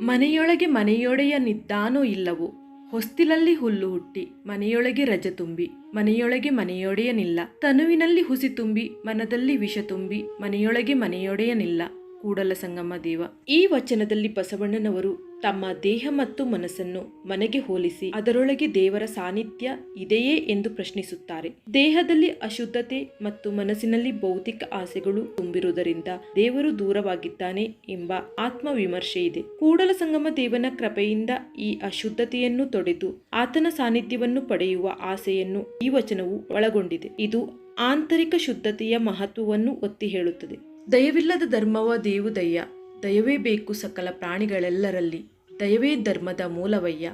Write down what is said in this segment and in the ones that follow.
ಮನೆಯೊಳಗೆ ಮನೆಯೊಡೆಯ ನಿದ್ದಾನೋ ಇಲ್ಲವೋ. ಹೊಸ್ತಿಲಲ್ಲಿ ಹುಲ್ಲು ಹುಟ್ಟಿ, ಮನೆಯೊಳಗೆ ರಜ ತುಂಬಿ, ಮನೆಯೊಳಗೆ ಮನೆಯೊಡೆಯನಿಲ್ಲ ತನುವಿನಲ್ಲಿ ಹುಸಿ ತುಂಬಿ, ಮನದಲ್ಲಿ ವಿಷ ತುಂಬಿ, ಮನೆಯೊಳಗೆ ಮನೆಯೊಡೆಯನಿಲ್ಲ ಕೂಡಲ ಸಂಗಮ ದೇವ. ಈ ವಚನದಲ್ಲಿ ಬಸವಣ್ಣನವರು ತಮ್ಮ ದೇಹ ಮತ್ತು ಮನಸ್ಸನ್ನು ಮನೆಗೆ ಹೋಲಿಸಿ ಅದರೊಳಗೆ ದೇವರ ಸಾನ್ನಿಧ್ಯ ಇದೆಯೇ ಎಂದು ಪ್ರಶ್ನಿಸುತ್ತಾರೆ. ದೇಹದಲ್ಲಿ ಅಶುದ್ಧತೆ ಮತ್ತು ಮನಸ್ಸಿನಲ್ಲಿ ಭೌತಿಕ ಆಸೆಗಳು ತುಂಬಿರುವುದರಿಂದ ದೇವರು ದೂರವಾಗಿದ್ದಾನೆ ಎಂಬ ಆತ್ಮವಿಮರ್ಶೆ ಇದೆ. ಕೂಡಲ ಸಂಗಮ ದೇವನ ಕೃಪೆಯಿಂದ ಈ ಅಶುದ್ಧತೆಯನ್ನು ತೊಡೆದು ಆತನ ಸಾನ್ನಿಧ್ಯವನ್ನು ಪಡೆಯುವ ಆಸೆಯನ್ನು ಈ ವಚನವು ಒಳಗೊಂಡಿದೆ. ಇದು ಆಂತರಿಕ ಶುದ್ಧತೆಯ ಮಹತ್ವವನ್ನು ಒತ್ತಿ ಹೇಳುತ್ತದೆ. ದಯವಿಲ್ಲದ ಧರ್ಮವ ದೇವು ದಯ್ಯ. ದಯವೇ ಬೇಕು ಸಕಲ ಪ್ರಾಣಿಗಳೆಲ್ಲರಲ್ಲಿ. ದಯವೇ ಧರ್ಮದ ಮೂಲವಯ್ಯ.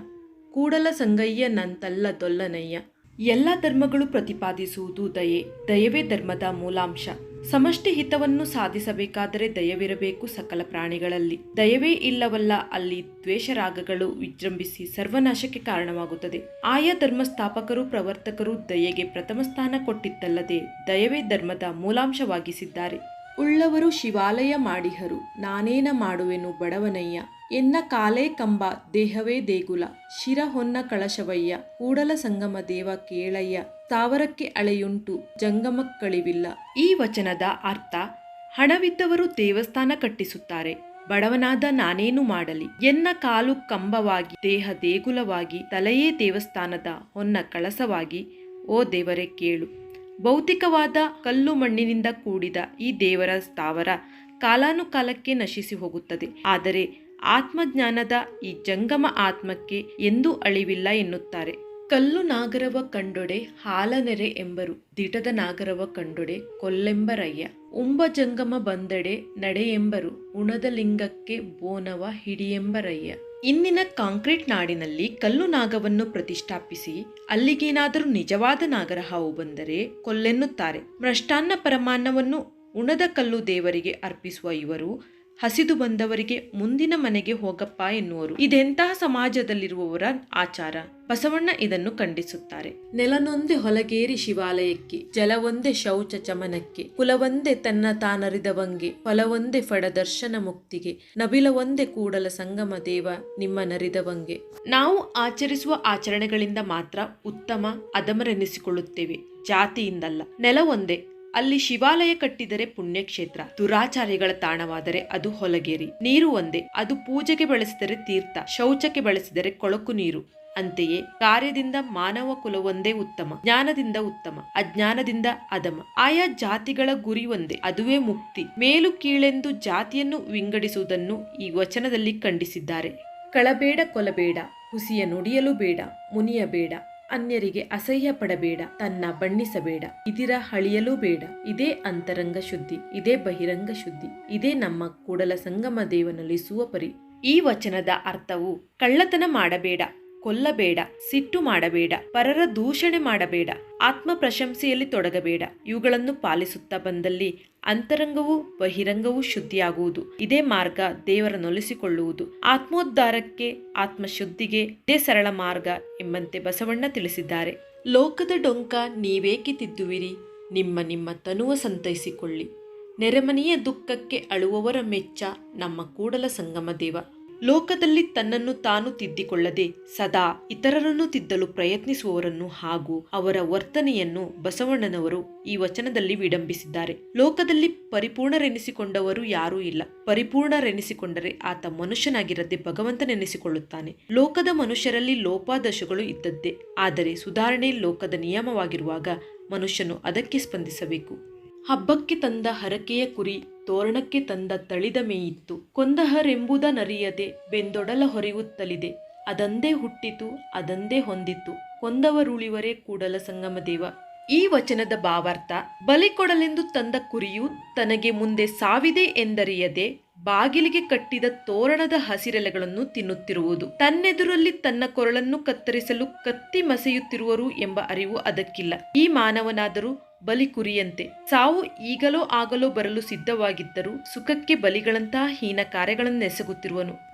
ಕೂಡಲ ಸಂಗಯ್ಯ ನಂತಲ್ಲ ದೊಲ್ಲನಯ್ಯ. ಎಲ್ಲ ಧರ್ಮಗಳು ಪ್ರತಿಪಾದಿಸುವುದು ದಯೆ. ದಯವೇ ಧರ್ಮದ ಮೂಲಾಂಶ. ಸಮಷ್ಟಿ ಹಿತವನ್ನು ಸಾಧಿಸಬೇಕಾದರೆ ದಯವಿರಬೇಕು ಸಕಲ ಪ್ರಾಣಿಗಳಲ್ಲಿ. ದಯವೇ ಇಲ್ಲವಲ್ಲ ಅಲ್ಲಿ ದ್ವೇಷರಾಗಗಳು ವಿಜೃಂಭಿಸಿ ಸರ್ವನಾಶಕ್ಕೆ ಕಾರಣವಾಗುತ್ತದೆ. ಆಯಾ ಧರ್ಮಸ್ಥಾಪಕರು, ಪ್ರವರ್ತಕರು ದಯೆಗೆ ಪ್ರಥಮ ಸ್ಥಾನ ಕೊಟ್ಟಿದ್ದಲ್ಲದೆ ದಯವೇ ಧರ್ಮದ ಮೂಲಾಂಶವಾಗಿಸಿದ್ದಾರೆ. ಉಳ್ಳವರು ಶಿವಾಲಯ ಮಾಡಿಹರು, ನಾನೇನ ಮಾಡುವೆನು ಬಡವನಯ್ಯ? ಎನ್ನ ಕಾಲೇ ಕಂಬ, ದೇಹವೇ ದೇಗುಲ. ಶಿರ ಹೊನ್ನ ಕಳಶವಯ್ಯ, ಕೂಡಲ ಸಂಗಮ ದೇವ ಕೇಳಯ್ಯ. ತಾವರಕ್ಕೆ ಅಳೆಯುಂಟು ಜಂಗಮಕ್ಕಳಿವಿಲ್ಲ ಈ ವಚನದ ಅರ್ಥ, ಹಣವಿದ್ದವರು ದೇವಸ್ಥಾನ ಕಟ್ಟಿಸುತ್ತಾರೆ, ಬಡವನಾದ ನಾನೇನು ಮಾಡಲಿ? ಎನ್ನ ಕಾಲು ಕಂಬವಾಗಿ, ದೇಹ ದೇಗುಲವಾಗಿ, ತಲೆಯೇ ದೇವಸ್ಥಾನದ, ಹೊನ್ನ ಕಳಸವಾಗಿ, ಓ ದೇವರೇ ಕೇಳು. ಭೌತಿಕವಾದ ಕಲ್ಲು ಮಣ್ಣಿನಿಂದ ಕೂಡಿದ ಈ ದೇವರ ಸ್ಥಾವರ ಕಾಲಾನುಕಾಲಕ್ಕೆ ನಶಿಸಿ ಹೋಗುತ್ತದೆ. ಆದರೆ ಆತ್ಮಜ್ಞಾನದ ಈ ಜಂಗಮ ಆತ್ಮಕ್ಕೆ ಎಂದೂ ಅಳಿವಿಲ್ಲ ಎನ್ನುತ್ತಾರೆ. ಕಲ್ಲು ನಾಗರವ ಕಂಡೊಡೆ, ಹಾಲನೆರೆ ಎಂಬರು ದಿಟದ ನಾಗರವ ಕಂಡೊಡೆ ಕೊಲ್ಲೆಂಬರಯ್ಯ ಉಂಬ ಜಂಗಮ ಬಂದಡೆ ನಡೆಯೆಂಬರು ಉಣದ ಲಿಂಗಕ್ಕೆ ಬೋನವ ಹಿಡಿಯೆಂಬರಯ್ಯ ಇಂದಿನ ಕಾಂಕ್ರೀಟ್ ನಾಡಿನಲ್ಲಿ ಕಲ್ಲು ನಾಗವನ್ನು ಪ್ರತಿಷ್ಠಾಪಿಸಿ ಅಲ್ಲಿಗೇನಾದರೂ ನಿಜವಾದ ನಾಗರ ಹಾವು ಬಂದರೆ ಕೊಲ್ಲೆನ್ನುತ್ತಾರೆ. ಮೃಷ್ಟಾನ್ನ ಪರಮಾನ್ನವನ್ನು ಉಣದ ಕಲ್ಲು ದೇವರಿಗೆ ಅರ್ಪಿಸುವ ಇವರು ಹಸಿದು ಬಂದವರಿಗೆ ಮುಂದಿನ ಮನೆಗೆ ಹೋಗಪ್ಪ ಎನ್ನುವರು. ಇದೆಂತಹ ಸಮಾಜದಲ್ಲಿರುವವರ ಆಚಾರ? ಬಸವಣ್ಣ ಇದನ್ನು ಖಂಡಿಸುತ್ತಾರೆ. ನೆಲನೊಂದೆ ಹೊಲಗೇರಿ ಶಿವಾಲಯಕ್ಕೆ ಜಲವೊಂದೆ ಶೌಚ ಚಮನಕ್ಕೆ ಕುಲವೊಂದೆ ತನ್ನ ತಾನರಿದವಂಗೆ ಫಲವೊಂದೆ ಫಡ ದರ್ಶನ ಮುಕ್ತಿಗೆ ನಬಿಲವೊಂದೆ ಕೂಡಲ ಸಂಗಮ ದೇವ ನಿಮ್ಮ ನರಿದವಂಗೆ ನಾವು ಆಚರಿಸುವ ಆಚರಣೆಗಳಿಂದ ಮಾತ್ರ ಉತ್ತಮ ಅದಮರೆನಿಸಿಕೊಳ್ಳುತ್ತೇವೆ. ಜಾತಿಯಿಂದಲ್ಲ ನೆಲವೊಂದೇ ಅಲ್ಲಿ ಶಿವಾಲಯ ಕಟ್ಟಿದರೆ ಪುಣ್ಯಕ್ಷೇತ್ರ. ದುರಾಚಾರಿಗಳ ತಾಣವಾದರೆ ಅದು ಹೊಲಗೇರಿ. ನೀರು ಒಂದೇ, ಅದು ಪೂಜೆಗೆ ಬಳಸಿದರೆ ತೀರ್ಥ, ಶೌಚಕ್ಕೆ ಬಳಸಿದರೆ ಕೊಳಕು ನೀರು. ಅಂತೆಯೇ ಕಾರ್ಯದಿಂದ ಮಾನವ ಕುಲವೊಂದೇ ಉತ್ತಮ, ಜ್ಞಾನದಿಂದ ಉತ್ತಮ, ಅಜ್ಞಾನದಿಂದ ಅಧಮ ಆಯಾ ಜಾತಿಗಳ ಗುರಿ ಒಂದೇ, ಅದುವೇ ಮುಕ್ತಿ. ಮೇಲು ಕೀಳೆಂದು ಜಾತಿಯನ್ನು ವಿಂಗಡಿಸುವುದನ್ನು ಈ ವಚನದಲ್ಲಿ ಖಂಡಿಸಿದ್ದಾರೆ. ಕಳಬೇಡ ಕೊಲಬೇಡ, ಹುಸಿಯ ನುಡಿಯಲು ಬೇಡ, ಮುನಿಯಬೇಡ. ಅನ್ಯರಿಗೆ ಅಸಹ್ಯ ಪಡಬೇಡ, ತನ್ನ ಬಣ್ಣಿಸಬೇಡ. ಇದಿರ ಹಳಿಯಲೂ ಬೇಡ. ಇದೇ ಅಂತರಂಗ ಶುದ್ಧಿ, ಇದೇ ಬಹಿರಂಗ ಶುದ್ಧಿ, ಇದೇ ನಮ್ಮ ಕೂಡಲ ಸಂಗಮ ದೇವನಲ್ಲಿಸುವ ಪರಿ. ಈ ವಚನದ ಅರ್ಥವು ಕಳ್ಳತನ ಮಾಡಬೇಡ. ಕೊಲ್ಲಬೇಡ, ಸಿಟ್ಟು ಮಾಡಬೇಡ, ಪರರ ದೂಷಣೆ ಮಾಡಬೇಡ ಆತ್ಮ ಪ್ರಶಂಸೆಯಲ್ಲಿ ತೊಡಗಬೇಡ. ಇವುಗಳನ್ನು ಪಾಲಿಸುತ್ತಾ ಬಂದಲ್ಲಿ ಅಂತರಂಗವೂ ಬಹಿರಂಗವೂ ಶುದ್ಧಿಯಾಗುವುದು. ಇದೇ ಮಾರ್ಗ ದೇವರ ನೊಲಿಸಿಕೊಳ್ಳುವುದು. ಆತ್ಮೋದ್ಧಾರಕ್ಕೆ, ಆತ್ಮಶುದ್ಧಿಗೆ ಇದೇ ಸರಳ ಮಾರ್ಗ ಎಂಬಂತೆ ಬಸವಣ್ಣ ತಿಳಿಸಿದ್ದಾರೆ. ಲೋಕದ ಡೊಂಕ ನೀವೇಕೆ ತಿದ್ದುವಿರಿ? ನಿಮ್ಮ ನಿಮ್ಮ ತನುವ ಸಂತೈಸಿಕೊಳ್ಳಿ. ನೆರೆಮನೆಯ ದುಃಖಕ್ಕೆ ಅಳುವವರ ಮೆಚ್ಚ ನಮ್ಮ ಕೂಡಲ ಸಂಗಮ ದೇವ. ಲೋಕದಲ್ಲಿ ತನ್ನನ್ನು ತಾನು ತಿದ್ದಿಕೊಳ್ಳದೆ ಸದಾ ಇತರರನ್ನು ತಿದ್ದಲು ಪ್ರಯತ್ನಿಸುವವರನ್ನು ಹಾಗೂ ಅವರ ವರ್ತನೆಯನ್ನು ಬಸವಣ್ಣನವರು ಈ ವಚನದಲ್ಲಿ ವಿಡಂಬಿಸಿದ್ದಾರೆ. ಲೋಕದಲ್ಲಿ ಪರಿಪೂರ್ಣರೆನಿಸಿಕೊಂಡವರು ಯಾರೂ ಇಲ್ಲ. ಪರಿಪೂರ್ಣರೆನಿಸಿಕೊಂಡರೆ ಆತ ಮನುಷ್ಯನಾಗಿರದೆ ಭಗವಂತನೆನಿಸಿಕೊಳ್ಳುತ್ತಾನೆ. ಲೋಕದ ಮನುಷ್ಯರಲ್ಲಿ ಲೋಪಾದಶಗಳು ಇದ್ದದ್ದೇ. ಆದರೆ ಸುಧಾರಣೆ ಲೋಕದ ನಿಯಮವಾಗಿರುವಾಗ ಮನುಷ್ಯನು ಅದಕ್ಕೆ ಸ್ಪಂದಿಸಬೇಕು. ಹಬ್ಬಕ್ಕೆ ತಂದ ಹರಕೆಯ ಕುರಿ ತೋರಣಕ್ಕೆ ತಂದ ತಳಿದ ಮೇಯಿತ್ತು. ಕೊಂದಹರೆಂಬುದ ನರಿಯದೆ ಬೆಂದೊಡಲ ಹೊರೆಯುತ್ತಲಿದೆ. ಅದಂದೇ ಹುಟ್ಟಿತು, ಅದಂದೇ ಹೊಂದಿತು. ಕೊಂದವರುಳಿವರೇ ಕೂಡಲ ಸಂಗಮ ದೇವ. ಈ ವಚನದ ಭಾವಾರ್ಥ, ಬಲಿ ಕೊಡಲೆಂದು ತಂದ ಕುರಿಯು ತನಗೆ ಮುಂದೆ ಸಾವಿದೆ ಎಂದರಿಯದೆ ಬಾಗಿಲಿಗೆ ಕಟ್ಟಿದ ತೋರಣದ ಹಸಿರೆಲೆಗಳನ್ನು ತಿನ್ನುತ್ತಿರುವುದು. ತನ್ನೆದುರಲ್ಲಿ ತನ್ನ ಕೊರಳನ್ನು ಕತ್ತರಿಸಲು ಕತ್ತಿ ಮಸೆಯುತ್ತಿರುವರು ಎಂಬ ಅರಿವು ಅದಕ್ಕಿಲ್ಲ. ಈ ಮಾನವನಾದರೂ ಬಲಿ ಕುರಿಯಂತೆ. ಸಾವು ಈಗಲೋ ಆಗಲೋ ಬರಲು ಸಿದ್ಧವಾಗಿದ್ದರೂ ಸುಖಕ್ಕೆ ಬಲಿಗಳಂತಹ ಹೀನ ಕಾರ್ಯಗಳನ್ನೆಸಗುತ್ತಿರುವನು.